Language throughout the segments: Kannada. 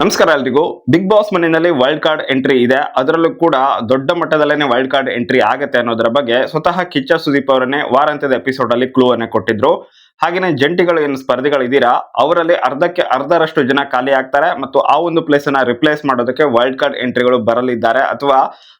ನಮಸ್ಕಾರ ಎಲ್ರಿಗೂ. ಬಿಗ್ ಬಾಸ್ ಮನೆಯಲ್ಲಿ ವೈಲ್ಡ್ ಕಾರ್ಡ್ ಎಂಟ್ರಿ ಇದೆ. ಅದರಲ್ಲೂ ಕೂಡ ದೊಡ್ಡ ಮಟ್ಟದಲ್ಲೇ ವೈಲ್ಡ್ ಕಾರ್ಡ್ ಎಂಟ್ರಿ ಆಗುತ್ತೆ ಅನ್ನೋದರ ಬಗ್ಗೆ ಸ್ವತಃ ಕಿಚ್ಚ ಸುದೀಪ್ ಅವರನ್ನೇ ವಾರಾಂತ್ಯದ ಎಪಿಸೋಡ್ ಅಲ್ಲಿ ಕ್ಲೂ ಅನ್ನ ಕೊಟ್ಟಿದ್ರು. ಹಾಗೇನೆ ಜಂಟಿಗಳು ಏನು ಸ್ಪರ್ಧಿಗಳು ಇದ್ದೀರಾ ಅವರಲ್ಲಿ ಅರ್ಧಕ್ಕೆ ಅರ್ಧರಷ್ಟು ಜನ ಖಾಲಿ ಆಗ್ತಾರೆ ಮತ್ತು ಆ ಒಂದು ಪ್ಲೇಸ್ ಅನ್ನ ರಿಪ್ಲೇಸ್ ಮಾಡೋದಕ್ಕೆ ವೈಲ್ಡ್ ಕಾರ್ಡ್ ಎಂಟ್ರಿಗಳು ಬರಲಿದ್ದಾರೆ. ಅಥವಾ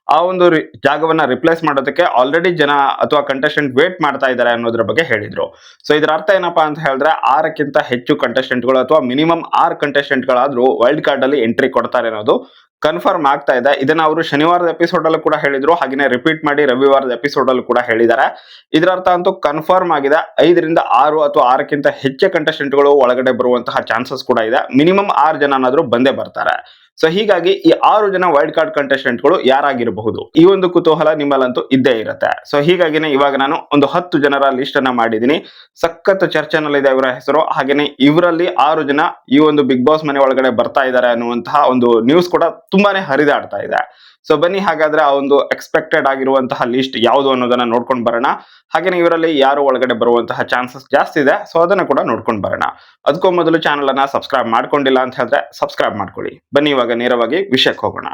ಆ ಒಂದು ಜಾಗವನ್ನ ರಿಪ್ಲೇಸ್ ಮಾಡೋದಕ್ಕೆ ಆಲ್ರೆಡಿ ಜನ ಅಥವಾ ಕಂಟೆಸ್ಟೆಂಟ್ ವೇಟ್ ಮಾಡ್ತಾ ಇದ್ದಾರೆ ಅನ್ನೋದ್ರ ಬಗ್ಗೆ ಹೇಳಿದ್ರು. ಸೊ ಇದರ ಅರ್ಥ ಏನಪ್ಪಾ ಅಂತ ಹೇಳಿದ್ರೆ ಆರಕ್ಕಿಂತ ಹೆಚ್ಚು ಕಂಟೆಸ್ಟೆಂಟ್ಗಳು ಅಥವಾ ಮಿನಿಮಮ್ ಆರು ಕಂಟೆಸ್ಟೆಂಟ್ಗಳಾದ್ರೂ ವೈಲ್ಡ್ ಕಾರ್ಡ್ ಅಲ್ಲಿ ಎಂಟ್ರಿ ಕೊಡ್ತಾರೆ ಅನ್ನೋದು ಕನ್ಫರ್ಮ್ ಆಗ್ತಾ ಇದೆ. ಇದನ್ನ ಅವರು ಶನಿವಾರದ ಎಪಿಸೋಡ್ ಅಲ್ಲೂ ಕೂಡ ಹೇಳಿದ್ರು. ಹಾಗೇನೇ ರಿಪೀಟ್ ಮಾಡಿ ರವಿವಾರದ ಎಪಿಸೋಡ್ ಅಲ್ಲೂ ಕೂಡ ಹೇಳಿದ್ದಾರೆ. ಇದರ ಅರ್ಥ ಅಂತೂ ಕನ್ಫರ್ಮ್ ಆಗಿದೆ. ಐದರಿಂದ ಆರು ಅಥವಾ ಆರಕ್ಕಿಂತ ಹೆಚ್ಚು ಕಂಟೆಸ್ಟೆಂಟ್ಗಳು ಒಳಗಡೆ ಬರುವಂತಹ ಚಾನ್ಸಸ್ ಕೂಡ ಇದೆ. ಮಿನಿಮಮ್ ಆರು ಜನನಾದ್ರೂ ಬಂದೇ ಬರ್ತಾರೆ. ಸೊ ಹೀಗಾಗಿ ಈ ಆರು ಜನ ವೈಲ್ಡ್ ಕಾರ್ಡ್ ಕಂಟೆಸ್ಟೆಂಟ್ಗಳು ಯಾರಾಗಿರಬಹುದು? ಈ ಒಂದು ಕುತೂಹಲ ನಿಮ್ಮಲ್ಲಂತೂ ಇದ್ದೇ ಇರುತ್ತೆ. ಸೊ ಹೀಗಾಗಿನೇ ಇವಾಗ ನಾನು ಒಂದು ಹತ್ತು ಜನರ ಲಿಸ್ಟ್ ಅನ್ನ ಮಾಡಿದ್ದೀನಿ. ಸಖತ್ ಚರ್ಚೆನಲ್ಲಿದೆ ಇವರ ಹೆಸರು. ಹಾಗೇನೆ ಇವರಲ್ಲಿ ಆರು ಜನ ಈ ಒಂದು ಬಿಗ್ ಬಾಸ್ ಮನೆ ಒಳಗಡೆ ಬರ್ತಾ ಇದ್ದಾರೆ ಅನ್ನುವಂತಹ ಒಂದು ನ್ಯೂಸ್ ಕೂಡ ತುಂಬಾನೇ ಹರಿದಾಡ್ತಾ ಇದೆ. ಸೊ ಬನ್ನಿ ಹಾಗಾದ್ರೆ ಆ ಒಂದು ಎಕ್ಸ್ಪೆಕ್ಟೆಡ್ ಆಗಿರುವಂತಹ ಲಿಸ್ಟ್ ಯಾವುದು ಅನ್ನೋದನ್ನ ನೋಡ್ಕೊಂಡು ಬರೋಣ. ಹಾಗೇನೆ ಇವರಲ್ಲಿ ಯಾರು ಒಳಗಡೆ ಬರುವಂತಹ ಚಾನ್ಸಸ್ ಜಾಸ್ತಿ ಇದೆ ಸೊ ಅದನ್ನ ಕೂಡ ನೋಡ್ಕೊಂಡು ಬರೋಣ. ಅದಕ್ಕೂ ಮೊದಲು ಚಾನಲ್ ಅನ್ನ ಸಬ್ಸ್ಕ್ರೈಬ್ ಮಾಡ್ಕೊಂಡಿಲ್ಲ ಅಂತ ಹೇಳಿದ್ರೆ ಸಬ್ಸ್ಕ್ರೈಬ್ ಮಾಡ್ಕೊಳ್ಳಿ. ಬನ್ನಿ ಇವಾಗ ನೇರವಾಗಿ ವಿಷಯಕ್ಕೆ ಹೋಗೋಣ.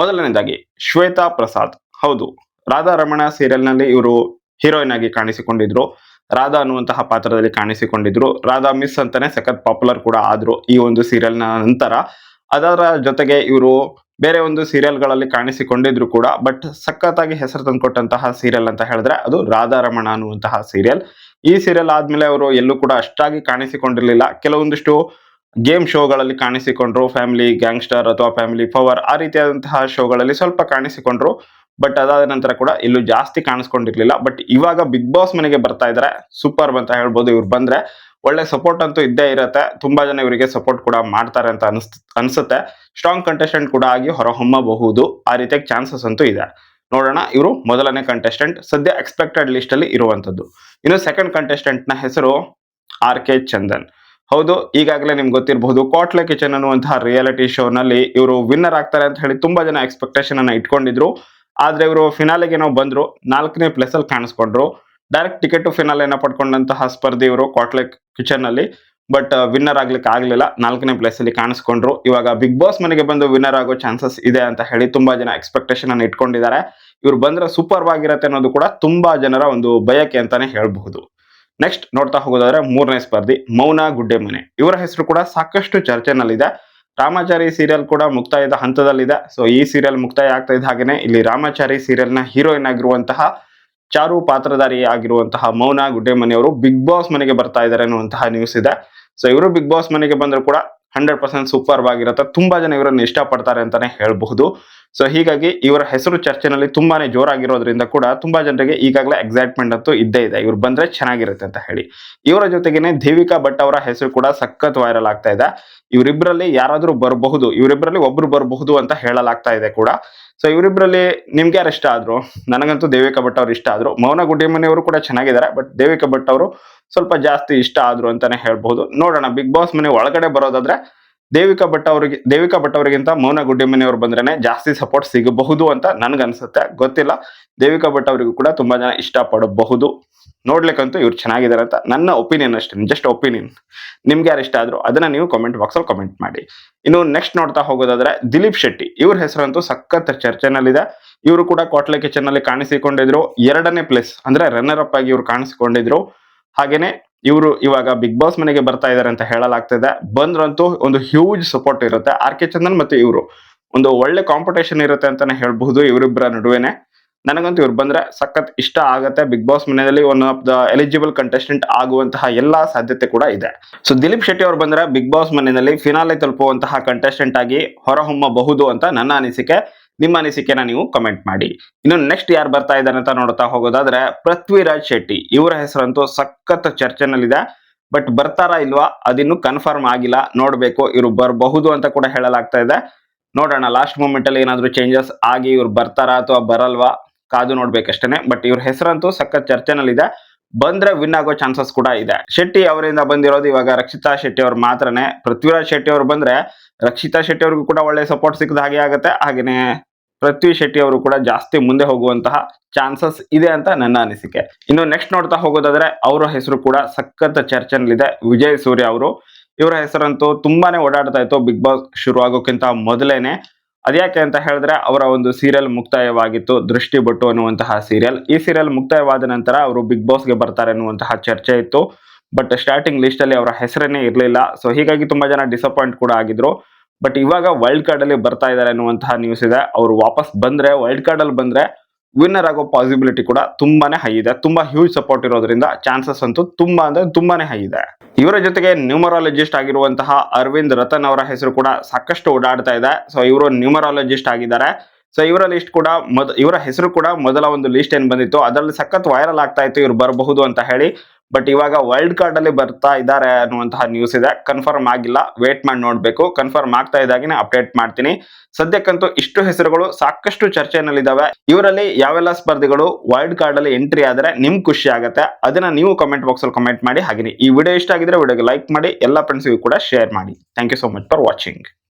ಮೊದಲನೇದಾಗಿ, ಶ್ವೇತಾ ಪ್ರಸಾದ್. ಹೌದು ರಾಧಾ ರಮಣ ಸೀರಿಯಲ್ನಲ್ಲಿ ಇವರು ಹೀರೋಯಿನ್ ಆಗಿ ಕಾಣಿಸಿಕೊಂಡಿದ್ರು. ರಾಧಾ ಅನ್ನುವಂತಹ ಪಾತ್ರದಲ್ಲಿ ಕಾಣಿಸಿಕೊಂಡಿದ್ರು. ರಾಧಾ ಮಿಸ್ ಅಂತಾನೆ ಸಖತ್ ಪಾಪ್ಯುಲರ್ ಕೂಡ ಆದ್ರು ಈ ಒಂದು ಸೀರಿಯಲ್ ನಂತರ. ಅದರ ಜೊತೆಗೆ ಇವರು ಬೇರೆ ಒಂದು ಸೀರಿಯಲ್ಗಳಲ್ಲಿ ಕಾಣಿಸಿಕೊಂಡಿದ್ರು ಕೂಡ, ಬಟ್ ಸಖತ್ತಾಗಿ ಹೆಸರು ತಂದುಕೊಟ್ಟಂತಹ ಸೀರಿಯಲ್ ಅಂತ ಹೇಳಿದ್ರೆ ಅದು ರಾಧಾ ರಮಣ ಅನ್ನುವಂತಹ ಸೀರಿಯಲ್. ಈ ಸೀರಿಯಲ್ ಆದ್ಮೇಲೆ ಅವರು ಎಲ್ಲೂ ಕೂಡ ಅಷ್ಟಾಗಿ ಕಾಣಿಸಿಕೊಂಡಿರ್ಲಿಲ್ಲ. ಕೆಲವೊಂದಿಷ್ಟು ಗೇಮ್ ಶೋಗಳಲ್ಲಿ ಕಾಣಿಸಿಕೊಂಡ್ರು, ಫ್ಯಾಮಿಲಿ ಗ್ಯಾಂಗ್ಸ್ಟರ್ ಅಥವಾ ಫ್ಯಾಮಿಲಿ ಪವರ್ ಆ ರೀತಿಯಾದಂತಹ ಶೋಗಳಲ್ಲಿ ಸ್ವಲ್ಪ ಕಾಣಿಸಿಕೊಂಡ್ರು, ಬಟ್ ಅದಾದ ನಂತರ ಕೂಡ ಇಲ್ಲೂ ಜಾಸ್ತಿ ಕಾಣಿಸ್ಕೊಂಡಿರ್ಲಿಲ್ಲ. ಬಟ್ ಇವಾಗ ಬಿಗ್ ಬಾಸ್ ಮನೆಗೆ ಬರ್ತಾ ಇದ್ದಾರೆ ಸೂಪರ್ ಅಂತ ಹೇಳ್ಬೋದು ಇವ್ರು ಬಂದ್ರೆ. ಒಳ್ಳೆ ಸಪೋರ್ಟ್ ಅಂತೂ ಇದ್ದೇ ಇರತ್ತೆ. ತುಂಬಾ ಜನ ಇವರಿಗೆ ಸಪೋರ್ಟ್ ಕೂಡ ಮಾಡ್ತಾರೆ ಅಂತ ಅನ್ಸ್ ಅನ್ಸುತ್ತೆ. ಸ್ಟ್ರಾಂಗ್ ಕಂಟೆಸ್ಟೆಂಟ್ ಕೂಡ ಆಗಿ ಹೊರಹೊಮ್ಮಬಹುದು. ಆ ರೀತಿಯಾಗಿ ಚಾನ್ಸಸ್ ಅಂತೂ ಇದೆ. ನೋಡೋಣ, ಇವರು ಮೊದಲನೇ ಕಂಟೆಸ್ಟೆಂಟ್ ಸದ್ಯ ಎಕ್ಸ್ಪೆಕ್ಟೆಡ್ ಲಿಸ್ಟ್ ಅಲ್ಲಿ ಇರುವಂತದ್ದು. ಇನ್ನು ಸೆಕೆಂಡ್ ಕಂಟೆಸ್ಟೆಂಟ್ನ ಹೆಸರು ಆರ್ ಕೆ ಚಂದನ್. ಹೌದು, ಈಗಾಗಲೇ ನಿಮ್ಗೆ ಗೊತ್ತಿರಬಹುದು ಕೋಟ್ಲೆ ಕಿಚನ್ ಅನ್ನುವಂತಹ ರಿಯಾಲಿಟಿ ಶೋ ನಲ್ಲಿ ಇವರು ವಿನ್ನರ್ ಆಗ್ತಾರೆ ಅಂತ ಹೇಳಿ ತುಂಬಾ ಜನ ಎಕ್ಸ್ಪೆಕ್ಟೇಷನ್ ಅನ್ನ ಇಟ್ಕೊಂಡಿದ್ರು. ಆದ್ರೆ ಇವರು ಫಿನಾಲೆಗೆ ನಾವು ಬಂದ್ರು, ನಾಲ್ಕನೇ ಪ್ಲೇಸ್ ಅಲ್ಲಿ ಕಾಣಿಸ್ಕೊಂಡ್ರು. ಡೈರೆಕ್ಟ್ ಟಿಕೆಟ್ ಏನ ಪಡ್ಕೊಂಡಂತಹ ಸ್ಪರ್ಧಿ ಇವರು ಕೋಟ್ಲೆ ಕಿಚನ್ ಅಲ್ಲಿ. ಬಟ್ ವಿನ್ನರ್ ಆಗ್ಲಿಕ್ಕೆ ಆಗ್ಲಿಲ್ಲ. ನಾಲ್ಕನೇ ಪ್ಲೇಸ್ ಅಲ್ಲಿ ಕಾಣಿಸ್ಕೊಂಡ್ರು. ಇವಾಗ ಬಿಗ್ ಬಾಸ್ ಮನೆಗೆ ಬಂದು ವಿನ್ನರ್ ಆಗೋ ಚಾನ್ಸಸ್ ಇದೆ ಅಂತ ಹೇಳಿ ತುಂಬಾ ಜನ ಎಕ್ಸ್ಪೆಕ್ಟೇಷನ್ ಅನ್ನು ಇಟ್ಕೊಂಡಿದ್ದಾರೆ. ಇವ್ರು ಬಂದ್ರೆ ಸೂಪರ್ ಆಗಿರತ್ತೆ ಅನ್ನೋದು ಕೂಡ ತುಂಬಾ ಜನರ ಒಂದು ಬಯಕೆ ಅಂತಾನೆ ಹೇಳಬಹುದು. ನೆಕ್ಸ್ಟ್ ನೋಡ್ತಾ ಹೋಗೋದಾದ್ರೆ ಮೂರನೇ ಸ್ಪರ್ಧಿ, ಮೌನ ಗುಡ್ಡೆಮನೆ ಇವರ ಹೆಸರು ಕೂಡ ಸಾಕಷ್ಟು ಚರ್ಚೆನಲ್ಲಿದೆ. ರಾಮಾಚಾರಿ ಸೀರಿಯಲ್ ಕೂಡ ಮುಕ್ತಾಯದ ಹಂತದಲ್ಲಿದೆ. ಸೊ ಈ ಸೀರಿಯಲ್ ಮುಕ್ತಾಯ ಆಗ್ತಾ ಇದ್ದ ಹಾಗೇನೆ ಇಲ್ಲಿ ರಾಮಾಚಾರಿ ಸೀರಿಯಲ್ನ ಹೀರೋಯಿನ್ ಆಗಿರುವಂತಹ ಚಾರು ಪಾತ್ರಧಾರಿ ಆಗಿರುವಂತಹ ಮೌನ ಗುಡ್ಡೆಮನೆಯವರು ಬಿಗ್ ಬಾಸ್ ಮನೆಗೆ ಬರ್ತಾ ಇದ್ದಾರೆ ಅನ್ನುವಂತಹ ನ್ಯೂಸ್ ಇದೆ. ಸೊ ಇವರು ಬಿಗ್ ಬಾಸ್ ಮನೆಗೆ ಬಂದರೂ ಕೂಡ ಹಂಡ್ರೆಡ್ ಪರ್ಸೆಂಟ್ ಸೂಪರ್ ಆಗಿರುತ್ತೆ. ತುಂಬಾ ಜನ ಇವರನ್ನು ಇಷ್ಟಪಡ್ತಾರೆ ಅಂತಾನೆ ಹೇಳಬಹುದು. ಸೊ ಹೀಗಾಗಿ ಇವರ ಹೆಸರು ಚರ್ಚೆನಲ್ಲಿ ತುಂಬಾನೇ ಜೋರಾಗಿರೋದ್ರಿಂದ ಕೂಡ ತುಂಬಾ ಜನರಿಗೆ ಈಗಾಗಲೇ ಎಕ್ಸೈಟ್ಮೆಂಟ್ ಅಂತೂ ಇದ್ದೇ ಇದೆ. ಇವ್ರು ಬಂದ್ರೆ ಚೆನ್ನಾಗಿರುತ್ತೆ ಅಂತ ಹೇಳಿ. ಇವರ ಜೊತೆಗೇನೆ ದೇವಿಕಾ ಭಟ್ ಅವರ ಹೆಸರು ಕೂಡ ಸಖತ್ ವೈರಲ್ ಆಗ್ತಾ ಇದೆ. ಇವರಿಬ್ಬರಲ್ಲಿ ಯಾರಾದ್ರೂ ಬರಬಹುದು ಇವರಿಬ್ಬರಲ್ಲಿ ಒಬ್ರು ಬರಬಹುದು ಅಂತ ಹೇಳಲಾಗ್ತಾ ಇದೆ ಕೂಡ. ಸೊ ಇವರಿಬ್ಬರಲ್ಲಿ ನಿಮ್ಗೆ ಯಾರು ಇಷ್ಟ ಆದ್ರು? ನನಗಂತೂ ದೇವಿಕಾ ಭಟ್ ಅವ್ರು ಇಷ್ಟ ಆದ್ರು. ಮೌನ ಗುಡ್ಡಿಮನೆಯವರು ಕೂಡ ಚೆನ್ನಾಗಿದ್ದಾರೆ ಬಟ್ ದೇವಿಕಾ ಭಟ್ ಅವರು ಸ್ವಲ್ಪ ಜಾಸ್ತಿ ಇಷ್ಟ ಆದ್ರು ಅಂತಾನೆ ಹೇಳ್ಬಹುದು. ನೋಡೋಣ ಬಿಗ್ ಬಾಸ್ ಮನೆ ಒಳಗಡೆ ಬರೋದಾದ್ರೆ ದೇವಿಕಾ ಭಟ್ ಅವರಿಗೆ, ದೇವಿಕಾ ಭಟ್ ಅವರಿಗಿಂತ ಮೌನ ಅವ್ರು ಬಂದ್ರೇನೆ ಜಾಸ್ತಿ ಸಪೋರ್ಟ್ ಸಿಗಬಹುದು ಅಂತ ನನ್ಗನ್ಸುತ್ತೆ. ಗೊತ್ತಿಲ್ಲ. ದೇವಿಕಾ ಭಟ್ ಅವರಿಗೂ ಕೂಡ ತುಂಬಾ ಜನ ಇಷ್ಟಪಡಬಹುದು. ನೋಡ್ಲಿಕ್ಕಂತೂ ಇವ್ರು ಚೆನ್ನಾಗಿದ್ದಾರೆ ಅಂತ ನನ್ನ ಒಪಿನಿಯನ್ ಅಷ್ಟೇ. ಜಸ್ಟ್ ಒಪಿನಿಯನ್ ನಿಮ್ಗೆ ಯಾರು ಇಷ್ಟ ಆದ್ರು ಅದನ್ನ ನೀವು ಕಾಮೆಂಟ್ ಬಾಕ್ಸ್ ಅಲ್ಲಿ ಕಾಮೆಂಟ್ ಮಾಡಿ. ಇನ್ನು ನೆಕ್ಸ್ಟ್ ನೋಡ್ತಾ ಹೋಗೋದಾದ್ರೆ ದಿಲೀಪ್ ಶೆಟ್ಟಿ. ಇವ್ರ ಹೆಸರಂತೂ ಸಖತ್ ಚರ್ಚೆನಲ್ಲಿದೆ. ಇವರು ಕೂಡ ಕೋಟ್ಲೆ ಕಿಚನ್ ಅಲ್ಲಿ ಕಾಣಿಸಿಕೊಂಡಿದ್ರು. ಎರಡನೇ ಪ್ಲೇಸ್ ಅಂದ್ರೆ ರನ್ನರ್ ಅಪ್ ಆಗಿ ಇವ್ರು ಕಾಣಿಸಿಕೊಂಡಿದ್ರು. ಹಾಗೇನೆ ಇವರು ಇವಾಗ ಬಿಗ್ ಬಾಸ್ ಮನೆಗೆ ಬರ್ತಾ ಇದಾರೆ ಅಂತ ಹೇಳಲಾಗ್ತಿದೆ. ಬಂದ್ರಂತೂ ಒಂದು ಹ್ಯೂಜ್ ಸಪೋರ್ಟ್ ಇರುತ್ತೆ. ಆರ್ ಕೆ ಚಂದನ್ ಮತ್ತೆ ಇವರು. ಒಂದು ಒಳ್ಳೆ ಕಾಂಪಿಟೇಷನ್ ಇರುತ್ತೆ ಅಂತಾನೆ ಹೇಳ್ಬಹುದು ಇವರಿಬ್ಬರ ನಡುವೆನೆ. ನನಗಂತೂ ಇವ್ರು ಬಂದ್ರೆ ಸಖತ್ ಇಷ್ಟ ಆಗತ್ತೆ. ಬಿಗ್ ಬಾಸ್ ಮನೆಯಲ್ಲಿ one of the eligible contestant ಆಗುವಂತಹ ಎಲ್ಲಾ ಸಾಧ್ಯತೆ ಕೂಡ ಇದೆ. ಸೊ ದಿಲೀಪ್ ಶೆಟ್ಟಿ ಅವ್ರು ಬಂದ್ರೆ ಬಿಗ್ ಬಾಸ್ ಮನೆಯಲ್ಲಿ ಫಿನಾಲೆ ತಲುಪುವಂತಹ ಕಂಟೆಸ್ಟೆಂಟ್ ಆಗಿ ಹೊರಹೊಮ್ಮಬಹುದು ಅಂತ ನನ್ನ ಅನಿಸಿಕೆ. ನಿಮ್ಮ ಅನಿಸಿಕೆನ ನೀವು ಕಮೆಂಟ್ ಮಾಡಿ. ಇನ್ನು ನೆಕ್ಸ್ಟ್ ಯಾರು ಬರ್ತಾ ಇದ್ದಾರೆ ಅಂತ ನೋಡ್ತಾ ಹೋಗೋದಾದ್ರೆ ಪೃಥ್ವಿರಾಜ್ ಶೆಟ್ಟಿ. ಇವರ ಹೆಸರಂತೂ ಸಖತ್ ಚರ್ಚೆನಲ್ಲಿದೆ. ಬಟ್ ಬರ್ತಾರಾ ಇಲ್ವಾ? ಅದಿನ್ನು ಕನ್ಫರ್ಮ್ ಆಗಿಲ್ಲ. ನೋಡ್ಬೇಕು, ಇವರು ಬರಬಹುದು ಅಂತ ಕೂಡ ಹೇಳಲಾಗ್ತಾ ಇದೆ. ನೋಡೋಣ ಲಾಸ್ಟ್ ಮೂಮೆಂಟ್ ಅಲ್ಲಿ ಏನಾದ್ರು ಚೇಂಜಸ್ ಆಗಿ ಇವ್ರು ಬರ್ತಾರಾ ಅಥವಾ ಬರಲ್ವಾ? ಕಾದು ನೋಡ್ಬೇಕಷ್ಟೇನೆ. ಬಟ್ ಇವ್ರ ಹೆಸರಂತೂ ಸಖತ್ ಚರ್ಚೆನಲ್ಲಿದೆ. ಬಂದ್ರೆ ವಿನ್ ಆಗೋ ಚಾನ್ಸಸ್ ಕೂಡ ಇದೆ. ಶೆಟ್ಟಿ ಅವರಿಂದ ಬಂದಿರೋದು ಇವಾಗ ರಕ್ಷಿತಾ ಶೆಟ್ಟಿ ಅವ್ರು ಮಾತ್ರನೇ. ಪೃಥ್ವಿರಾಜ್ ಶೆಟ್ಟಿ ಅವ್ರು ಬಂದ್ರೆ ರಕ್ಷಿತಾ ಶೆಟ್ಟಿ ಅವ್ರಿಗೂ ಕೂಡ ಒಳ್ಳೆ ಸಪೋರ್ಟ್ ಸಿಕ್ಕದ ಹಾಗೆ ಆಗುತ್ತೆ. ಹಾಗೇನೆ ಪೃಥ್ವಿ ಶೆಟ್ಟಿ ಅವರು ಕೂಡ ಜಾಸ್ತಿ ಮುಂದೆ ಹೋಗುವಂತಹ ಚಾನ್ಸಸ್ ಇದೆ ಅಂತ ನನ್ನ ಅನಿಸಿಕೆ. ಇನ್ನು ನೆಕ್ಸ್ಟ್ ನೋಡ್ತಾ ಹೋಗೋದಾದ್ರೆ ಅವರ ಹೆಸರು ಕೂಡ ಸಖತ್ ಚರ್ಚೆನಲ್ಲಿದೆ ವಿಜಯ್ ಸೂರ್ಯ ಅವರು. ಇವರ ಹೆಸರಂತೂ ತುಂಬಾನೇ ಓಡಾಡ್ತಾ ಇತ್ತು. ಬಿಗ್ ಬಾಸ್ ಶುರು ಆಗೋಕ್ಕಿಂತ ಮೊದಲೇನೆ. ಅದ್ಯಾಕೆ ಅಂತ ಹೇಳಿದ್ರೆ ಅವರ ಒಂದು ಸೀರಿಯಲ್ ಮುಕ್ತಾಯವಾಗಿತ್ತು. ದೃಷ್ಟಿ ಬಟ್ಟು ಅನ್ನುವಂತಹ ಸೀರಿಯಲ್ ಈ ಸೀರಿಯಲ್ ಮುಕ್ತಾಯವಾದ ನಂತರ ಅವರು ಬಿಗ್ ಬಾಸ್ಗೆ ಬರ್ತಾರೆ ಅನ್ನುವಂತಹ ಚರ್ಚೆ ಇತ್ತು. ಬಟ್ ಸ್ಟಾರ್ಟಿಂಗ್ ಲಿಸ್ಟ್ ಅಲ್ಲಿ ಅವರ ಹೆಸರನ್ನೇ ಇರಲಿಲ್ಲ. ಸೊ ಹೀಗಾಗಿ ತುಂಬಾ ಜನ ಡಿಸಪಾಯಿಂಟ್ ಕೂಡ ಆಗಿದ್ರು. ಬಟ್ ಇವಾಗ ವರ್ಲ್ಡ್ ಕಾರ್ಡ್ ಅಲ್ಲಿ ಬರ್ತಾ ಇದ್ದಾರೆ ಅನ್ನುವಂತಹ ನ್ಯೂಸ್ ಇದೆ. ಅವರು ವಾಪಸ್ ಬಂದ್ರೆ ವರ್ಲ್ಡ್ ಕಾರ್ಡ್ ಅಲ್ಲಿ ಬಂದ್ರೆ ವಿನ್ನರ್ ಆಗೋ ಪಾಸಿಬಿಲಿಟಿ ಕೂಡ ತುಂಬಾನೇ ಹೈ ಇದೆ. ತುಂಬಾ ಹ್ಯೂಜ್ ಸಪೋರ್ಟ್ ಇರೋದ್ರಿಂದ ಚಾನ್ಸಸ್ ಅಂತೂ ತುಂಬಾ ಅಂದ್ರೆ ತುಂಬಾನೇ ಹೈ ಇದೆ. ಇವರ ಜೊತೆಗೆ ನ್ಯೂಮರಾಲಜಿಸ್ಟ್ ಆಗಿರುವಂತಹ ಅರವಿಂದ್ ರತನ್ ಅವರ ಹೆಸರು ಕೂಡ ಸಾಕಷ್ಟು ಓಡಾಡ್ತಾ ಇದೆ. ಸೊ ಇವರು ನ್ಯೂಮರಾಲಜಿಸ್ಟ್ ಆಗಿದ್ದಾರೆ. ಸೊ ಇವರ ಲಿಸ್ಟ್ ಕೂಡ ಮೊದ, ಇವರ ಹೆಸರು ಕೂಡ ಮೊದಲ ಒಂದು ಲಿಸ್ಟ್ ಏನ್ ಬಂದಿತ್ತು, ಅದರಲ್ಲಿ ಸಖತ್ ವೈರಲ್ ಆಗ್ತಾ ಇತ್ತು. ಇವ್ರು ಬರಬಹುದು ಅಂತ ಹೇಳಿ ಬಟ್ ಇವಾಗ ವರ್ಲ್ಡ್ ಕಾರ್ಡ್ ಅಲ್ಲಿ ಬರ್ತಾ ಇದ್ದಾರೆ ಅನ್ನುವಂತಹ ನ್ಯೂಸ್ ಇದೆ. ಕನ್ಫರ್ಮ್ ಆಗಿಲ್ಲ. ವೇಟ್ ಮಾಡಿ ನೋಡ್ಬೇಕು. ಕನ್ಫರ್ಮ್ ಆಗ್ತಾ ಇದ್ದಾಗಿನೇ ಅಪ್ಡೇಟ್ ಮಾಡ್ತೀನಿ. ಸದ್ಯಕ್ಕಂತೂ ಇಷ್ಟು ಹೆಸರುಗಳು ಸಾಕಷ್ಟು ಚರ್ಚೆನಲ್ಲಿದ್ದಾವೆ ಇವರಲ್ಲಿ ಯಾವೆಲ್ಲ ಸ್ಪರ್ಧಿಗಳು ವರ್ಲ್ಡ್ ಕಾರ್ಡ್ ಅಲ್ಲಿ ಎಂಟ್ರಿ ಆದ್ರೆ ನಿಮ್ ಖುಷಿ ಆಗುತ್ತೆ. ಅದನ್ನ ನೀವು ಕಮೆಂಟ್ ಬಾಕ್ಸ್ ಅಲ್ಲಿ ಕಮೆಂಟ್ ಮಾಡಿ. ಹಾಗೆ ಈ ವಿಡಿಯೋ ಇಷ್ಟ ಆಗಿದ್ರೆ ವಿಡಿಯೋಗೆ ಲೈಕ್ ಮಾಡಿ. ಎಲ್ಲ ಫ್ರೆಂಡ್ಸ್ಗೂ ಕೂಡ ಶೇರ್ ಮಾಡಿ. Thank you so much for watching